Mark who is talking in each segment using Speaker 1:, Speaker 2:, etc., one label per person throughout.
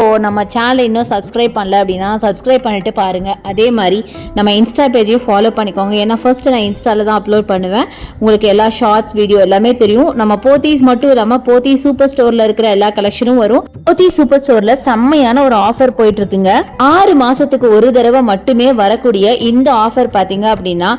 Speaker 1: இப்போது நம்ம சேனலை இன்னும் சப்ஸ்கிரைப் பண்ணல அப்படின்னா சப்ஸ்கிரைப் பண்ணிட்டு பாருங்கள் அதே மாதிரி நம்ம இன்ஸ்டா பேஜையும் ஃபாலோ பண்ணிக்கோங்க. ஏன்னா ஃபர்ஸ்ட் நான் இன்ஸ்டாவில் தான் அப்லோட் பண்ணுவேன். உங்களுக்கு எல்லா ஷார்ட்ஸ் வீடியோ எல்லாமே தெரியும். நம்ம போத்தீஸ் மட்டும் இல்லாமல் போத்தீஸ் சூப்பர் ஸ்டோரில் இருக்கிற எல்லா கலெக்ஷனும் வரும். போத்தீஸ் சூப்பர் ஸ்டோரில் செம்மையான ஒரு ஆஃபர் போயிட்டு இருக்குங்க ஆறு மாசத்துக்கு ஒரு தடவை மட்டுமே வரக்கூடிய இந்த ஆஃபர் பார்த்தீங்க அப்படின்னா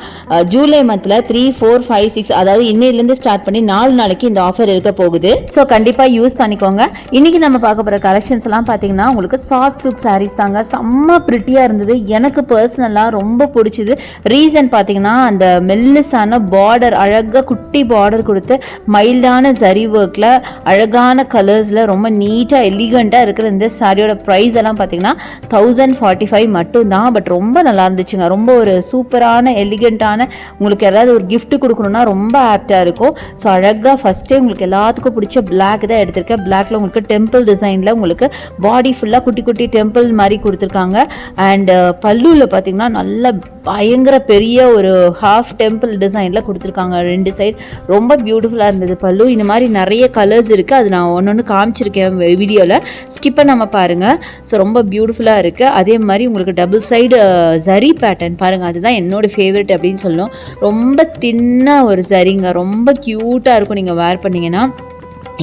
Speaker 1: ஜூலை மந்த்ல த்ரீ ஃபோர் ஃபைவ் சிக்ஸ் அதாவது இன்னிலேருந்து ஸ்டார்ட் பண்ணி நாலு நாளைக்கு இந்த ஆஃபர் இருக்க போகுது. ஸோ கண்டிப்பாக யூஸ் பண்ணிக்கோங்க. இன்னைக்கு நம்ம பார்க்க போகிற கலெக்ஷன்ஸ் எல்லாம் பார்த்தீங்கன்னா உங்களுக்கு சாஃப்ட் சில்க் சாரீஸ் தாங்க. செம்ம ப்ரிட்டியாக இருந்தது. எனக்கு பர்சனலாக ரொம்ப பிடிச்சிது. ரீசன் பார்த்தீங்கன்னா அந்த மெல்லிஸான பார்டர் அழகாக குட்டி பார்டர் கொடுத்து மைல்டான சரி ஒர்க்கில் அழகான கலர்ஸில் ரொம்ப நீட்டாக எலிகண்ட்டாக இருக்கிற இந்த சாரியோட ப்ரைஸ் எல்லாம் பார்த்தீங்கன்னா தௌசண்ட் ஃபார்ட்டி ஃபைவ் மட்டும்தான். பட் ரொம்ப நல்லா இருந்துச்சுங்க. ரொம்ப ஒரு சூப்பரான எலிகண்ட்டான உங்களுக்கு ஏதாவது ஒரு கிஃப்ட் கொடுக்கணும்னா ரொம்ப ஆப்டாக இருக்கும். ஸோ அழகாக ஃபஸ்ட்டே உங்களுக்கு எல்லாத்துக்கும் பிடிச்ச பிளாக் தான் எடுத்திருக்கேன். பிளாக்ல உங்களுக்கு டெம்பிள் டிசைனில் உங்களுக்கு பாடி ஃபுல்லாக குட்டி குட்டி டெம்பிள் மாதிரி கொடுத்துருக்காங்க. அண்டு uh, பல்லுவில் பார்த்தீங்கன்னா நல்ல பயங்கர பெரிய ஒரு ஹாஃப் டெம்பிள் டிசைனில் கொடுத்துருக்காங்க. ரெண்டு சைடு ரொம்ப பியூட்டிஃபுல்லாக இருந்தது பல்லு இந்த மாதிரி நிறைய கலர்ஸ் இருக்குது அது நான் ஒன்று ஒன்று காமிச்சிருக்கேன் வீடியோவில் ஸ்கிப் பண்ணாமல் பாருங்கள் ஸோ ரொம்ப பியூட்டிஃபுல்லாக இருக்குது அதே மாதிரி உங்களுக்கு டபுள் சைடு ஜரி பேட்டர்ன் பாருங்கள் அதுதான் என்னோடய ஃபேவரட் அப்படின்னு சொல்லணும். ரொம்ப தின்னாக ஒரு சரிங்க ரொம்ப க்யூட்டாக இருக்கும் நீங்கள் வேர் பண்ணீங்கன்னா.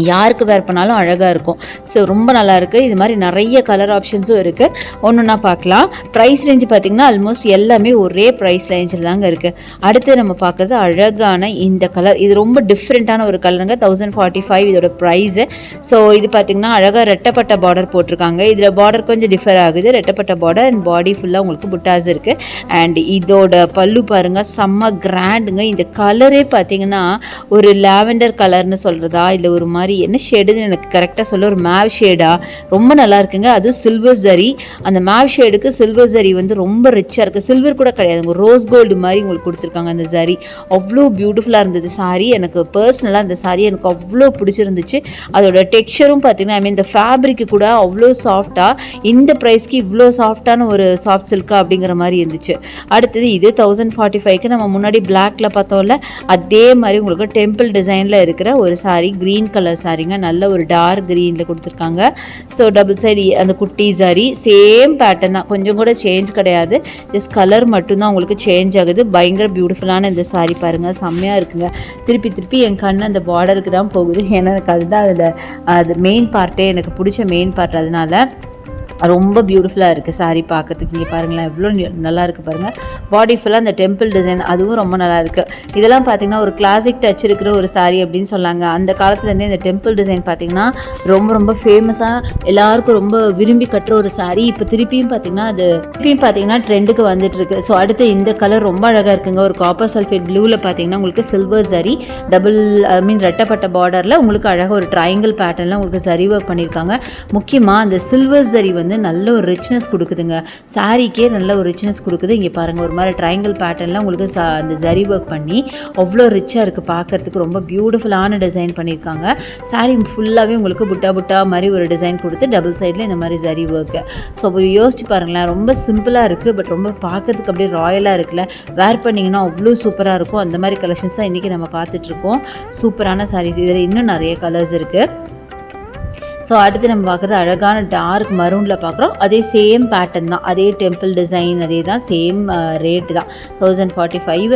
Speaker 1: யாருக்கு வேர் பண்ணாலும் அழகாக இருக்கும். ஸோ ரொம்ப நல்லா இருக்குது இது மாதிரி நிறைய கலர் ஆப்ஷன்ஸும் இருக்குது ஒன்று ஒன்றா பார்க்கலாம். ப்ரைஸ் ரேஞ்சு பார்த்திங்கன்னா ஆல்மோஸ்ட் எல்லாமே ஒரே ப்ரைஸ் ரேஞ்சில் தாங்க இருக்குது அடுத்து நம்ம பார்க்குறது அழகான இந்த கலர் இது ரொம்ப டிஃப்ரெண்ட்டான ஒரு கலருங்க தௌசண்ட் ஃபார்ட்டி ஃபைவ் இதோட ப்ரைஸு ஸோ இது பார்த்திங்கன்னா அழகாக ரெட்டப்பட்ட பார்டர் போட்டிருக்காங்க. இதில் பார்டர் கொஞ்சம் டிஃபர் ஆகுது. ரெட்டப்பட்ட பார்டர் அண்ட் பாடி ஃபுல்லாக உங்களுக்கு புட்டாஸ் இருக்குது அண்ட் இதோட பல்லு பாருங்கள் செம்ம கிராண்டுங்க இந்த கலரே பார்த்தீங்கன்னா ஒரு லாவெண்டர் கலர்னு சொல்கிறதா இல்லை ஒரு மாதிரி என்ன ஷேடுன்னு எனக்கு கரெக்டாக சொல்ல ஒரு மேவ் ஷேடா ரொம்ப நல்லா இருக்குங்க. அது சில்வர் ஜரி அந்த மேவ் ஷேடுக்கு சில்வர் ஜரி வந்து ரொம்ப ரிச்சாக இருக்குது சில்வர் கூட கிடையாது. ரோஸ் கோல்டு மாதிரி உங்களுக்கு கொடுத்துருக்காங்க அந்த ஜரி அவ்வளோ பியூட்டிஃபுல்லாக இருந்தது சாரி எனக்கு பர்சனலாக அந்த சாரி எனக்கு அவ்வளோ பிடிச்சிருந்துச்சு. அதோட டெக்ஸ்சரும் பார்த்தீங்கன்னா ஐ மீன் இந்த ஃபேப்ரிக்கு கூட அவ்வளோ சாஃப்டாக இந்த ப்ரைஸ்க்கு இவ்வளோ சாஃப்டான ஒரு சாஃப்ட் சில்கா அப்படிங்கிற மாதிரி இருந்துச்சு. அடுத்தது இது தௌசண்ட் ஃபார்ட்டி ஃபைவ்க்கு நம்ம முன்னாடி பிளாக்ல பார்த்தோம்ல அதே மாதிரி உங்களுக்கு டெம்பிள் டிசைனில் இருக்கிற ஒரு சாரி க்ரீன் கலர் சாரிங்க நல்ல ஒரு டார்க் க்ரீனில் கொடுத்துருக்காங்க. ஸோ டபுள் சைடு அந்த குட்டி சாரி சேம் பேட்டர்ன் தான். கொஞ்சம் கூட சேஞ்ச் கிடையாது. ஜஸ்ட் கலர் மட்டும்தான் உங்களுக்கு சேஞ்ச் ஆகுது. பயங்கர பியூட்டிஃபுல்லான இந்த சாரி பாருங்கள் செம்மையாக இருக்குங்க. திருப்பி திருப்பி என் கண் அந்த பார்டருக்கு தான் போகுது. ஏன்னா எனக்கு அதுதான் அதில் அது மெயின் பார்ட்டே எனக்கு பிடிச்ச மெயின் பார்ட் அதனால. ரொம்ப பியூட்டிஃபுல்லாக இருக்குது சாரீ பார்க்கறதுக்கு இங்கே பாருங்களேன் எவ்வளோ நல்லா இருக்குது பாருங்கள் பாடி ஃபுல்லாக அந்த டெம்பிள் டிசைன் அதுவும் ரொம்ப நல்லா இருக்குது இதெல்லாம் பார்த்தீங்கன்னா ஒரு கிளாசிக் டச் இருக்கிற ஒரு saree அப்படின்னு சொன்னாங்க. அந்த காலத்துலேருந்தே இந்த டெம்பிள் டிசைன் பார்த்தீங்கன்னா ரொம்ப ரொம்ப ஃபேமஸாக எல்லாருக்கும் ரொம்ப விரும்பி கட்டுற ஒரு saree. இப்போ திருப்பியும் பார்த்தீங்கன்னா அது திருப்பியும் பார்த்தீங்கன்னா ட்ரெண்டுக்கு வந்துட்டு இருக்கு ஸோ அடுத்து இந்த கலர் ரொம்ப அழகாக இருக்குங்க. ஒரு காப்பர் சல்ஃபேட் ப்ளூவில் பார்த்தீங்கன்னா உங்களுக்கு சில்வர் சரி டபுள் ஐ மீன் ரெட்டப்பட்ட பார்டரில் உங்களுக்கு அழகாக ஒரு ட்ரையாங்கிள் பேட்டர்னில் உங்களுக்கு சரி ஒர்க் பண்ணியிருக்காங்க முக்கியமாக அந்த சில்வர் சரி வந்து நல்ல ஒரு ரிச்னஸ் கொடுக்குதுங்க. சாரீக்கே நல்ல ஒரு ரிச்னஸ் கொடுக்குது. இங்கே பாருங்கள் ஒரு மாதிரி ட்ரையாங்கிள் பேட்டர்னில் உங்களுக்கு சா அந்த ஜரி ஒர்க் பண்ணி அவ்வளோ ரிச்சாக இருக்குது பார்க்கறதுக்கு ரொம்ப பியூட்டிஃபுல்லான டிசைன் பண்ணியிருக்காங்க. சாரீ ஃபுல்லாகவே உங்களுக்கு புட்டா புட்டா மாதிரி ஒரு டிசைன் கொடுத்து டபுள் சைடில் இந்த மாதிரி ஜரி ஒர்க்கு ஸோ யோசிச்சு பாருங்களேன் ரொம்ப சிம்பிளாக இருக்குது பட் ரொம்ப பார்க்கறதுக்கு அப்படியே ராயலாக இருக்குல்ல. வேர் பண்ணிங்கன்னா அவ்வளோ சூப்பராக இருக்கும். அந்த மாதிரி கலெக்ஷன்ஸ் தான் இன்றைக்கி நம்ம பார்த்துட்ருக்கோம் சூப்பரான சாரீஸ் இதில் இன்னும் நிறைய கலர்ஸ் இருக்குது ஸோ அடுத்து நம்ம பார்க்குறது அழகான டார்க் மரூனில் பார்க்குறோம். அதே சேம் பேட்டர்ன் தான். அதே டெம்பிள் டிசைன் அதே தான் சேம் ரேட்டு uh, தான். தௌசண்ட் ஃபார்ட்டி ஃபைவ்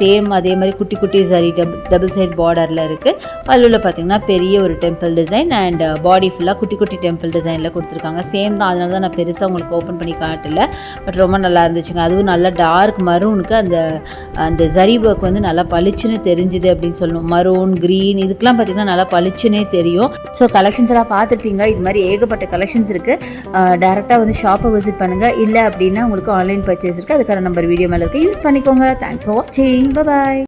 Speaker 1: சேம் அதே மாதிரி குட்டி குட்டி சரி டபுள் டபுள் சைட் பார்டரில் இருக்குது பல்லுவில் பார்த்திங்கன்னா பெரிய ஒரு டெம்பிள் டிசைன் அண்ட் பாடி ஃபுல்லாக குட்டி குட்டி டெம்பிள் டிசைனில் கொடுத்துருக்காங்க. சேம் தான். அதனால தான் நான் பெருசாக உங்களுக்கு ஓப்பன் பண்ணி காட்டல. பட் ரொம்ப நல்லா இருந்துச்சுங்க. அதுவும் நல்லா டார்க் மரூனுக்கு அந்த அந்த ஜரி ஒர்க் வந்து நல்லா பளிச்சுன்னு தெரிஞ்சுது அப்படின்னு சொல்லணும். மரூன் க்ரீன் இதுக்கெல்லாம் பார்த்தீங்கன்னா நல்லா பளிச்சுன்னே தெரியும். ஸோ கலெக்ஷன்ஸ் எல்லாம் பார்த்துருப்பீங்க. இது மாதிரி ஏகப்பட்ட கலெக்ஷன்ஸ் இருக்குது டேரெக்டாக வந்து ஷாப்பை விசிட் பண்ணுங்கள் இல்லை அப்படின்னா உங்களுக்கு ஆன்லைன் பர்ச்சேஸ் இருக்குது அதுக்கான நம்பர் வீடியோ மேலே இருக்குது யூஸ் பண்ணிக்கோங்க. தேங்க்ஸ் ஃபார் வாட்சிங் பாய்